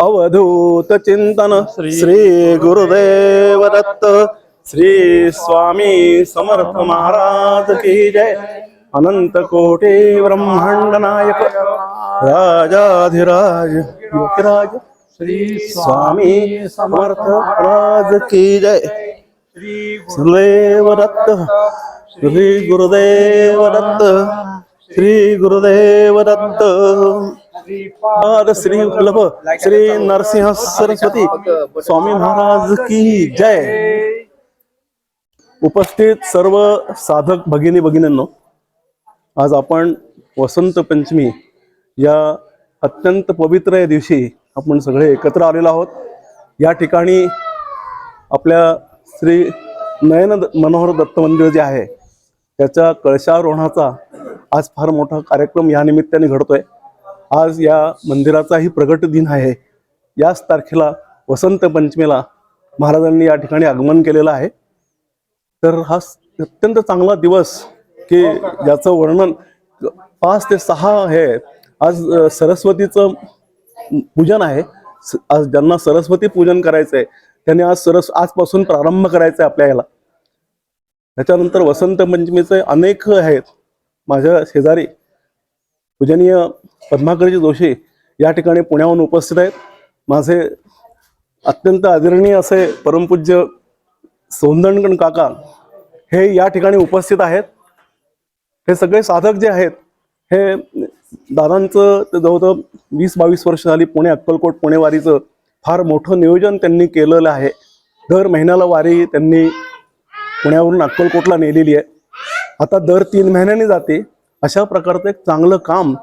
अवधूत चिंतन श्री गुरुदेव दत्त श्री स्वामी समर्थ महाराज की जय। अनंत कोटी ब्रह्मांड नायक राजाधिराज योगीराज श्री स्वामी समर्थ महाराज की जय। गुरुदेव दत्त श्री गुरुदेव दत्त श्री गुरुदेव दत्त। पाद श्री वल्लभ श्री नरसिंह सरस्वती स्वामी महाराज की जय। उपस्थित सर्व साधक भगिनी भगिनींनो आज आपण वसंत पंचमी या अत्यंत पवित्र या दिवशी आपण सगळे एकत्र आलेलो आहोत. या ठिकाणी आपल्या श्री नयन मनोहर दत्त मंदिर जे आहे त्याच्या कळशारोहणाचा आज फार मोठा कार्यक्रम या निमित्ताने घडतोय. आज या मंदिराचाही प्रगट दिन आहे. याच तारखेला वसंत पंचमीला महाराजांनी या ठिकाणी आगमन केलेलं आहे. तर हा अत्यंत चांगला दिवस की ज्याचं वर्णन पाच ते सहा आहे आज सरस्वतीचं पूजन आहे. स- आज ज्यांना सरस्वती पूजन करायचं आहे त्यांनी आज सरस आजपासून प्रारंभ करायचा आहे आपल्या याला. त्याच्यानंतर वसंत पंचमीचे अनेक आहेत. माझ्या शेजारी पूजनीय पद्माकरजी जोशी या ठिकाणी पुण्याहून उपस्थित आहेत. माझे अत्यंत आदरणीय असे परमपूज्य सौंदणगण काका हे या ठिकाणी उपस्थित आहेत. हे सगळे साधक जे आहेत हे दादांचं ते जवळजवळ वीस बावीस वर्ष झाली पुणे अक्कलकोट पुणे वारीचं फार मोठं नियोजन त्यांनी केलेलं आहे. दर महिन्याला वारी त्यांनी पुण्यावरून अक्कलकोटला नेलेली आहे. आता दर तीन महिन्यांनी जाते. अशा प्रकारचं एक चांगलं काम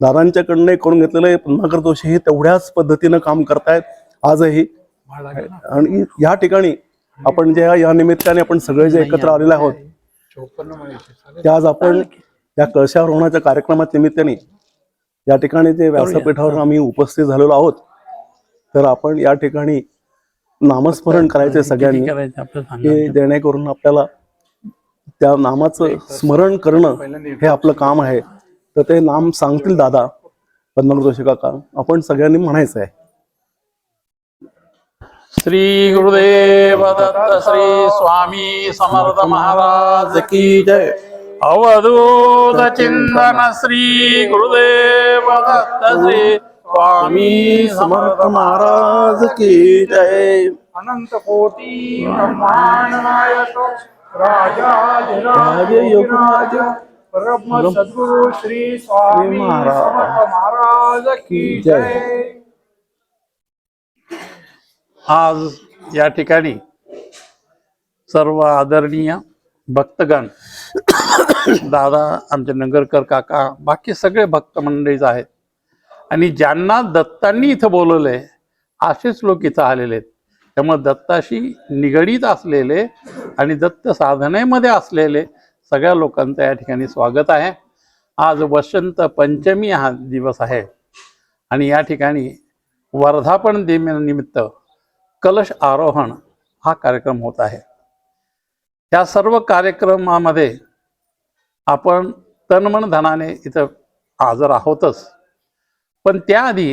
दादांच्याकडनं करून घेतलेलं आहे पद्माकर जोशी हे तेवढ्याच पद्धतीनं काम करतायत. आजही आणि या ठिकाणी आपण जे या निमित्ताने आपण सगळे जे एकत्र आलेले आहोत ते आज आपण या कळशारोहणाच्या कार्यक्रमात निमित्ताने या ठिकाणी जे व्यासपीठावर आम्ही उपस्थित झालेलो आहोत तर आपण या ठिकाणी नामस्मरण करायचे सगळ्यांनी जेणेकरून आपल्याला त्या नामाचं स्मरण करणं हे आपलं काम आहे. तर ते नाम सांगतील दादा पद्मनाभ जोशी काका. आपण सगळ्यांनी म्हणायचं आहे. श्री गुरुदेव दत्त श्री स्वामी समर्थ महाराज की जय. अवधूत चिंतन श्री गुरुदेव दत्त श्री स्वामी समर्थ महाराज की जय. अनंत कोटी ब्रह्मांड परम सद्गुरु श्री स्वामी महाराज। की. जय। आज या ठिकाणी सर्व आदरणीय भक्तगण दादा आमचे नगरकर काका बाकी सगळे भक्त मंडळीच आहेत. आणि ज्यांना दत्तांनी इथं बोलवलंय असेच लोक इथं आलेले आहेत. त्यामुळे दत्ताशी निगडीत असलेले आणि दत्त साधनेमध्ये असलेले सगळ्या लोकांचं या ठिकाणी स्वागत आहे. आज वसंत पंचमी हा दिवस आहे. आणि या ठिकाणी वर्धापन दिनानिमित्त कलश आरोहण हा कार्यक्रम होत आहे. या सर्व कार्यक्रमामध्ये आपण तनमन धनाने इथं हजर आहोतच. पण त्याआधी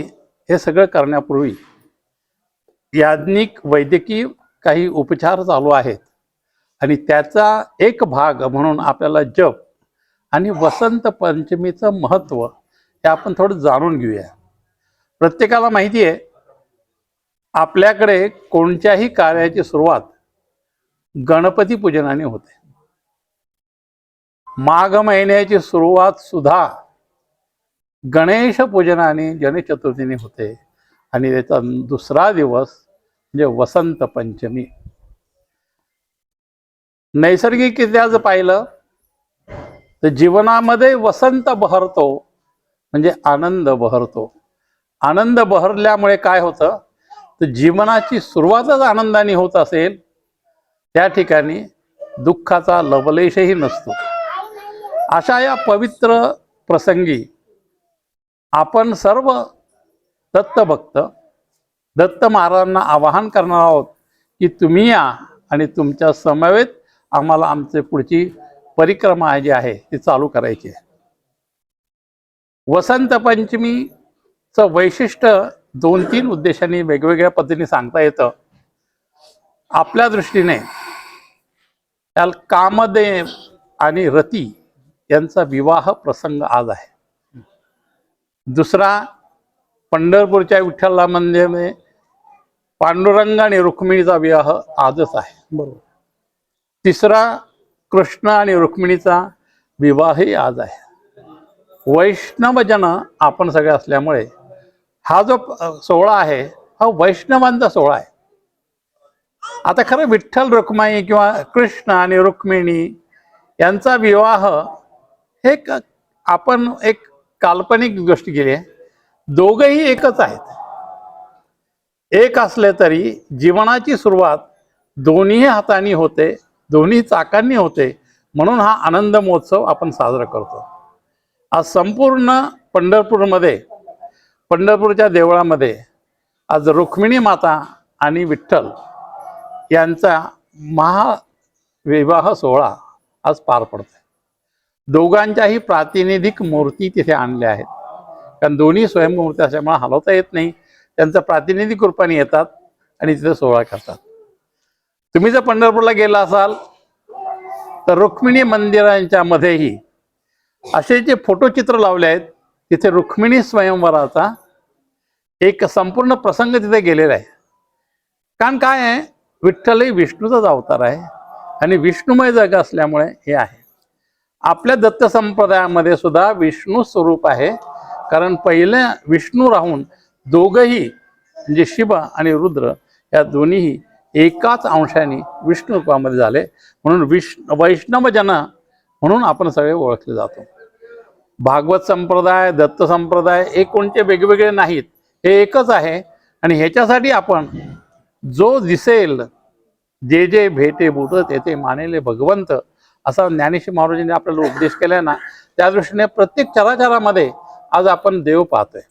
हे सगळं करण्यापूर्वी याज्ञिक वैद्यकीय काही उपचार चालू आहेत. आणि त्याचा एक भाग म्हणून आपल्याला जप आणि वसंत पंचमीचं महत्त्व हे आपण थोडं जाणून घेऊया. प्रत्येकाला माहिती आहे आपल्याकडे कोणत्याही कार्याची सुरुवात गणपती पूजनाने होते. माघ महिन्याची सुरुवात सुद्धा गणेश पूजनाने गणेश चतुर्थीने होते. आणि त्याचा दुसरा दिवस म्हणजे वसंत पंचमी. नैसर्गिकरित्या जर पाहिलं तर जीवनामध्ये वसंत बहरतो म्हणजे आनंद बहरतो. आनंद बहरल्यामुळे काय होतं तर जीवनाची सुरुवातच आनंदाने होत असेल. त्या ठिकाणी दुःखाचा लवलेशही नसतो. अशा या पवित्र प्रसंगी आपण सर्व दत्तभक्त दत्त महाराजांना आवाहन करणार आहोत की तुम्ही या आणि तुमच्या समवेत आम्हाला आमचे पुढची परिक्रमा जी आहे ती चालू करायची आहे. वसंत पंचमीचं वैशिष्ट्य दोन तीन उद्देशाने वेगवेगळ्या पद्धतीने सांगता येतं. आपल्या दृष्टीने त्याला कामदेव आणि रती यांचा विवाह प्रसंग आज आहे. दुसरा पंढरपूरच्या विठ्ठला मंदिरमध्ये पांडुरंग आणि रुक्मिणीचा विवाह आजच आहे. बरोबर. तिसरा कृष्ण आणि रुक्मिणीचा विवाहही आज आहे. वैष्णव जन आपण सगळे असल्यामुळे हा जो सोहळा आहे हा वैष्णवांचा सोहळा आहे. आता खरं विठ्ठल रुक्माई किंवा कृष्ण आणि रुक्मिणी यांचा विवाह हे आपण एक काल्पनिक गोष्ट केली आहे. दोघंही एकच आहेत. एक असले तरी जीवनाची सुरुवात दोन्ही हातांनी होते दोन्ही चाकांनी होते. म्हणून हा आनंद महोत्सव आपण साजरा करतो. आज संपूर्ण पंढरपूरमध्ये पंढरपूरच्या देवळामध्ये आज रुक्मिणी माता आणि विठ्ठल यांचा महाविवाह सोहळा आज पार पडतो दोघांच्याही प्रातिनिधिक मूर्ती तिथे आणल्या आहेत. कारण दोन्ही स्वयंमूर्ती असल्यामुळे हलवता येत नाही. त्यांचा प्रातिनिधिक रूपाने येतात आणि तिथं सोहळा करतात. तुम्ही जर पंढरपूरला गेला असाल तर रुक्मिणी मंदिरांच्या मध्येही असे जे फोटोचित्र लावले आहेत तिथे रुक्मिणी स्वयंवराचा एक संपूर्ण प्रसंग तिथे गेलेला आहे. कारण काय आहे? विठ्ठल ही विष्णूचाच अवतार आहे आणि विष्णुमय जग असल्यामुळे हे आहे. आपल्या दत्त संप्रदायामध्ये सुद्धा विष्णू स्वरूप आहे. कारण पहिल्या विष्णू राहून दोघंही म्हणजे शिव आणि रुद्र या दोन्हीही एकाच अंशाने विष्णू रूपामध्ये झाले. म्हणून विष्णू वैष्णव जन म्हणून आपण सगळे ओळखले जातो. भागवत संप्रदाय दत्त संप्रदाय हे कोणते वेगवेगळे नाहीत. हे एकच आहे. आणि ह्याच्यासाठी आपण जो दिसेल जे जे भेटे बुध तेथे मानेले भगवंत असा ज्ञानेश्वर महाराजांनी आपल्याला उपदेश केला ना त्या दृष्टीने प्रत्येक चराचरामध्ये आज आपण देव पाहतोय.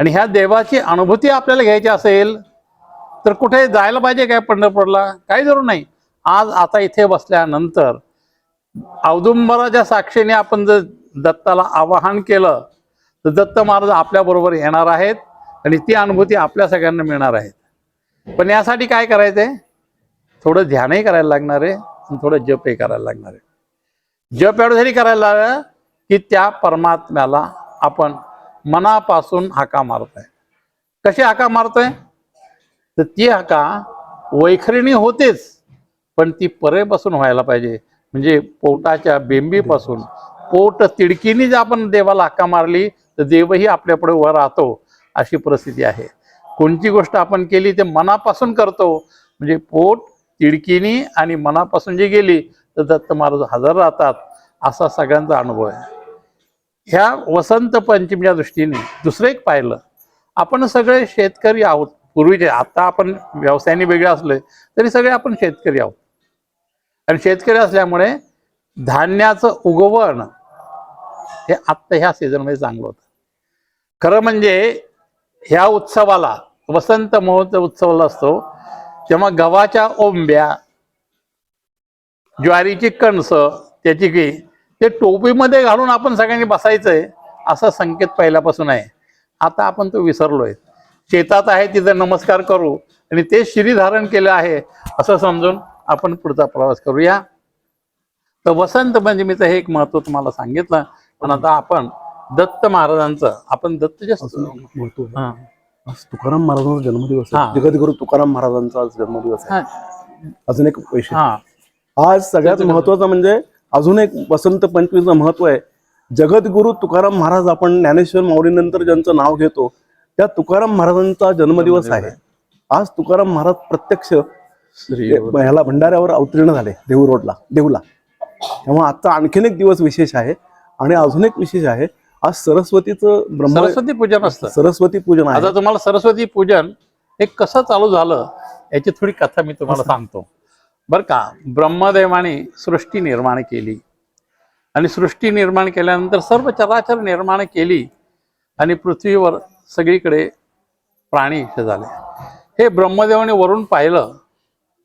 आणि ह्या देवाची अनुभूती आपल्याला घ्यायची असेल तर कुठे जायला पाहिजे काय पंढरपूरला? काही जरूर नाही. आज आता इथे बसल्यानंतर औदुंबराच्या साक्षीने आपण जर दत्ताला आवाहन केलं तर दत्त महाराज आपल्याबरोबर येणार आहेत आणि ती अनुभूती आपल्या सगळ्यांना मिळणार आहेत पण यासाठी काय करायचं आहे थोडं ध्यानही करायला लागणार आहे आणि थोडं जपही करायला लागणार आहे. जप एवढं जरी करायला लागलं की त्या परमात्म्याला आपण मनापासून हाका मारतोय. कशी हाका मारतोय? तर ती हाका वैखरिणी होतेच पण ती परेपासून व्हायला पाहिजे. म्हणजे पोटाच्या बेंबीपासून. पोट तिडकीने जर आपण देवाला हाका मारली तर देवही आपल्यापुढे वर राहतो अशी परिस्थिती आहे. कोणती गोष्ट आपण केली ते मनापासून करतो. म्हणजे पोट तिडकीनी आणि मनापासून जी गेली तर दत्त महाराज हजर राहतात असा सगळ्यांचा अनुभव आहे. ह्या वसंत पंचमीच्या दृष्टीने दुसरं एक पाहिलं. आपण सगळे शेतकरी आहोत. पूर्वीचे आता आपण व्यवसायाने वेगळे असले तरी सगळे आपण शेतकरी आहोत. आणि शेतकरी असल्यामुळे धान्याचं उगवण हे आत्ता ह्या सीझनमध्ये चांगलं होतं. खरं म्हणजे ह्या उत्सवाला वसंत महोत्सव उत्सवाला असतो तेव्हा गव्हाच्या ओंब्या ज्वारीची कणस त्याची की ते टोपीमध्ये घालून आपण सगळ्यांनी बसायचंय असा संकेत पहिल्यापासून आहे. आता आपण तो विसरलोय. शेतात आहे तिथं नमस्कार करू आणि ते श्री धारण केलं आहे असं समजून आपण पुढचा प्रवास करूया. तर वसंत पंचमीचं हे एक महत्त्व तुम्हाला सांगितलं पण आता आपण दत्त महाराजांचं आपण दत्त जे असं म्हणतो हा. आज तुकाराम महाराजांचा जन्मदिवस जगद्गुरु तुकाराम महाराजांचा आज जन्मदिवस आहे. अजून एक हा. आज सगळ्यात महत्वाचं म्हणजे अजून एक वसंत पंचमीचं महत्त्व आहे. जगद्गुरु तुकाराम महाराज आपण ज्ञानेश्वर माऊलीनंतर ज्यांचं नाव घेतो त्या तुकाराम महाराजांचा जन्मदिवस आहे. आज तुकाराम महाराज प्रत्यक्ष ह्याला भंडाऱ्यावर अवतीर्ण झाले देहू रोडला देहूला. तेव्हा आजचा आणखीन एक दिवस विशेष आहे आणि अजून एक विशेष आहे. आज सरस्वतीचं ब्रह्म सरस्वती पूजन असतं. सरस्वती पूजन आता तुम्हाला सरस्वती पूजन हे कसं चालू झालं याची थोडी कथा मी तुम्हाला सांगतो. बर का ब्रह्मदेवाने सृष्टी निर्माण केली. आणि सृष्टी निर्माण केल्यानंतर सर्व चराचर निर्माण केली आणि पृथ्वीवर सगळीकडे प्राणी हे झाले. हे ब्रह्मदेवाने वरून पाहिलं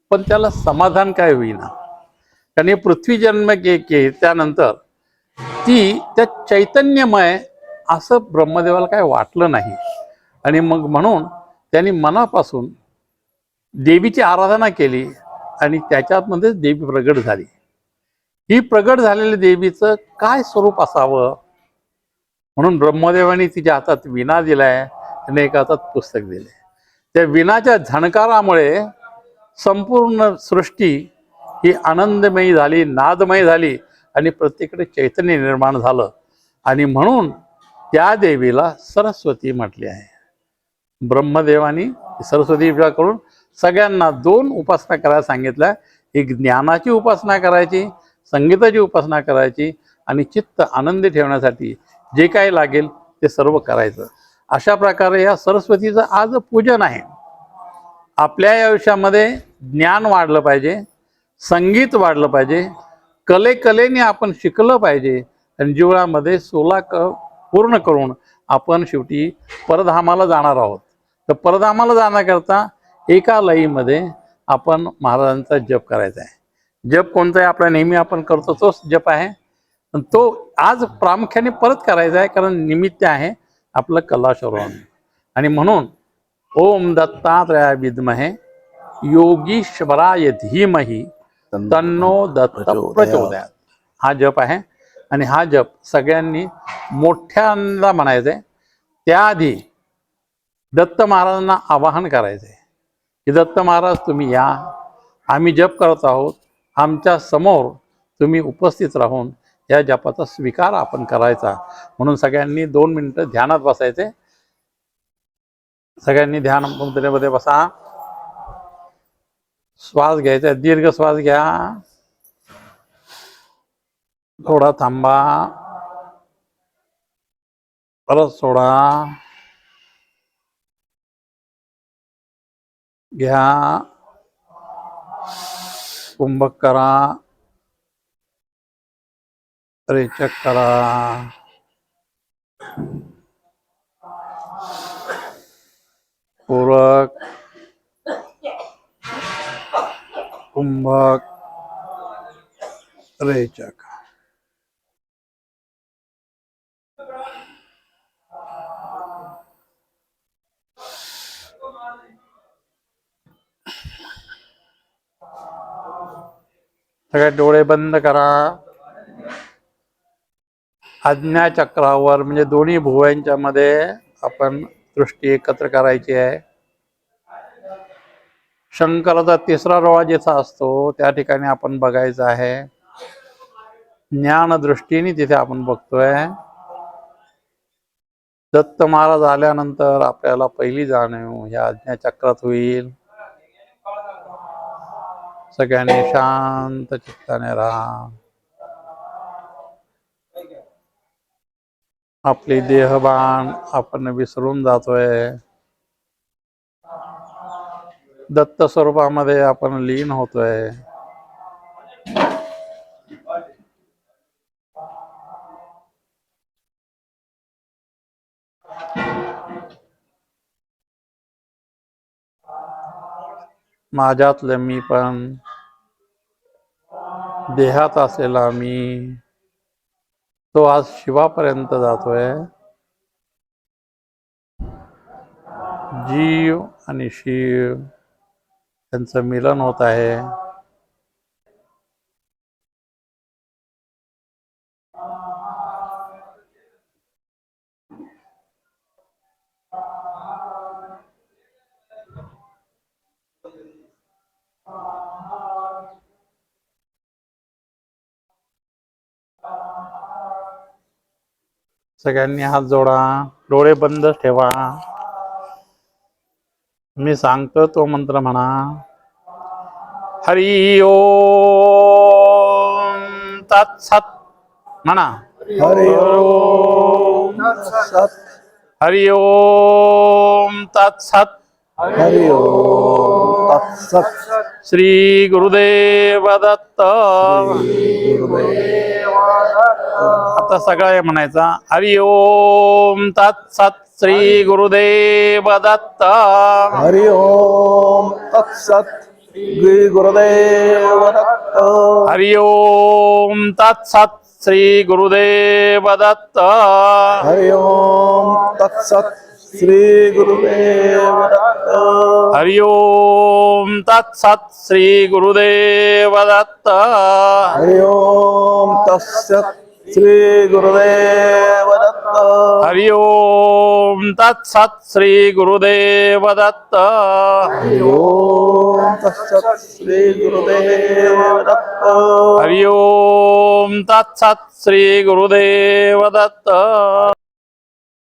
पण त्याला समाधान काय होईना. कारण हे पृथ्वी जन्म के के त्यानंतर ती त्या चैतन्यमय असं ब्रह्मदेवाला काय वाटलं नाही. आणि मग म्हणून त्यांनी मनापासून देवीची आराधना केली. आणि त्याच्यामध्येच देवी प्रगट झाली. ही प्रगट झालेल्या देवीचं काय स्वरूप असावं? म्हणून ब्रह्मदेवाने तिच्या हातात विना दिलाय आणि एका हातात पुस्तक दिले त्या विनाच्या झणकारामुळे संपूर्ण सृष्टी ही आनंदमयी झाली नादमयी झाली आणि प्रत्येकडे चैतन्य निर्माण झालं. आणि म्हणून त्या देवीला सरस्वती म्हटली आहे. ब्रह्मदेवानी सरस्वती पूजा करून सगळ्यांना दोन उपासना करायला सांगितल्या. एक ज्ञानाची उपासना करायची संगीताची उपासना करायची आणि चित्त आनंदी ठेवण्यासाठी जे काही लागेल ते सर्व करायचं. अशा प्रकारे या सरस्वतीचं आज पूजन आहे. आपल्या या आयुष्यामध्ये ज्ञान वाढलं पाहिजे संगीत वाढलं पाहिजे कले कलेने आपण शिकलं पाहिजे आणि जीवनामध्ये सोला क पूर्ण करून आपण शेवटी परधामाला जाणार आहोत. तर परधामाला जाण्याकरता एका लईमध्ये आपण महाराजांचा जप करायचा आहे. जप कोणता आहे? आपला नेहमी आपण करतो तोच जप आहे. पण तो आज प्रामुख्याने परत करायचा आहे कारण निमित्त आहे आपलं कलाश्रवण आणि म्हणून ओम दत्तात्रया विद्महे योगीश्वराय धीमही तन्नो दत्त प्रचोदयात. हा जप आहे. आणि हा जप सगळ्यांनी मोठ्यांदा म्हणायचा आहे. त्याआधी दत्त महाराजांना आवाहन करायचं आहे. की दत्त महाराज तुम्ही या. आम्ही जप करत आहोत. आमच्यासमोर तुम्ही उपस्थित राहून या जपाचा स्वीकार आपण करायचा. म्हणून सगळ्यांनी दोन मिनटं ध्यानात बसायचे. सगळ्यांनी ध्यान मुद्रेमध्ये बसा. श्वास घ्यायचा. दीर्घ श्वास घ्या. थोडा थांबा. परत सोडा. घ्या. कुंभक करा. रेचक करा. पूरक. कुंभक. रेचक. सगळे डोळे बंद करा. आज्ञाचक्रावर म्हणजे दोन्ही भुवयांच्या मध्ये आपण दृष्टी एकत्र करायची आहे. शंकराचा तिसरा डोळा जिथं असतो त्या ठिकाणी आपण बघायचं आहे. ज्ञान दृष्टीने तिथे आपण बघतोय. दत्त महाराज आल्यानंतर आपल्याला पहिली जाणीव ह्या आज्ञाचक्रात होईल. सगळ्यांनी शांत चित्ताने राहा. आपली देहबान आपण विसरून जातोय. दत्त स्वरूपामध्ये आपण लीन होतोय. माझ्यातलं मी पण देहात असलेला मी तो आज शिवापर्यंत जातोय. जीव आणि शिव त्यांचं मिलन होत आहे. सगळ्यांनी हात जोडा डोळे बंद ठेवा. मी सांगतो तो मंत्र म्हणा हरि ओम तत्सत म्हणा. हरि ओम सत. हरि ओम तत्सत हरि श्री गुरुदेव दत्त आता सगळं म्हणायचा हरि ओम तत्सत श्री गुरुदेव दत्त हरि ओम तत्सत श्री गुरुदेव दत्त हरि ओम तत्सत श्री गुरुदेव दत्त हरि ओम तत्सत श्री गुरुदेव दत्त। हरि ओम तत्सत श्री गुरुदेव दत्त। हरि ओम तत्सत श्री गुरुदेव दत्त। हरि ओम तत्सत श्री गुरुदेव दत्त। हरि ओम तत्सत श्री गुरुदेव दत्त। हरि ओम तत्सत श्री गुरुदेव दत्त।